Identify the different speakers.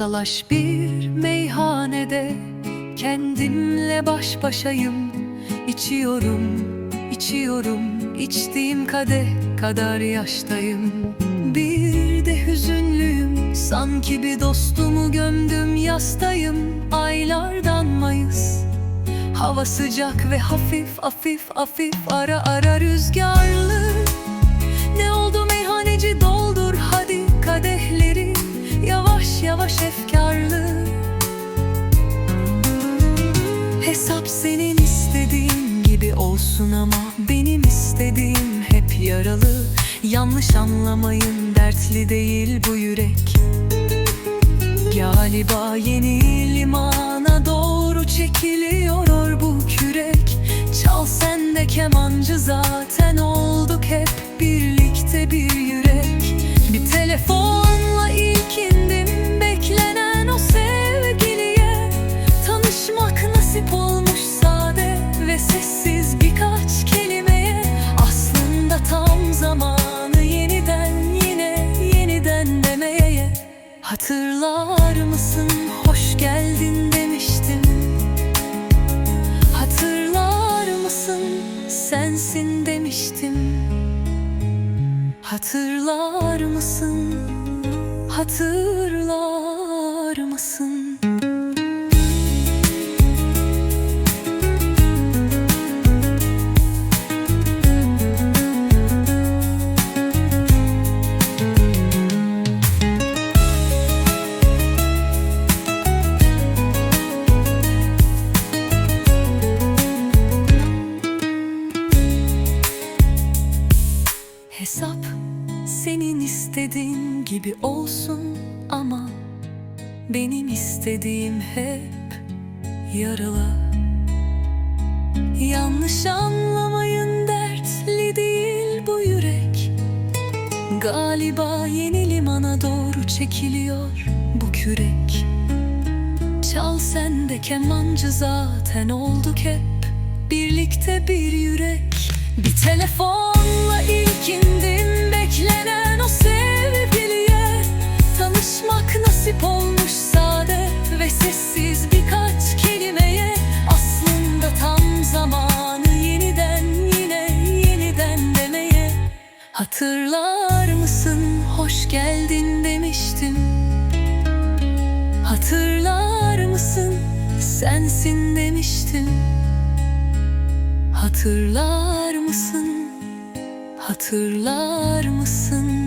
Speaker 1: Salaş bir meyhanede Kendimle baş başayım. İçiyorum, içiyorum İçtiğim kadeh kadar yaştayım. Bir de hüzünlüyüm Sanki bir dostumu gömdüm yastayım. Aylardan Mayıs Hava sıcak ve hafif hafif hafif Ara ara rüzgarlı olsun ama Benim istediğim hep yaralı. Yanlış anlamayın dertli değil bu yürek. Galiba yeni limana doğru çekiliyor bu kürek. Çal sen de kemancı zaten olduk hep Hatırlar mısın? Hoş geldin demiştim. Hatırlar mısın? Sensin demiştim. Hatırlar mısın? Hatırlar mısın Hesap senin istediğin gibi olsun ama benim istediğim hep yaralı. Yanlış anlamayın dertli değil bu yürek. Galiba yeni limana doğru çekiliyor bu kürek. Çal sen de kemancı zaten olduk hep Birlikte bir yürek Bir telefonla ilk indim Beklenen o sevgiliye. Tanışmak nasip olmuş sade Ve sessiz birkaç kelimeye. Aslında tam zamanı yeniden yine yeniden demeye. Hatırlar mısın? Hoş geldin demiştim. Hatırlar mısın? Sensin demiştim. Hatırlar mısın hatırlar mısın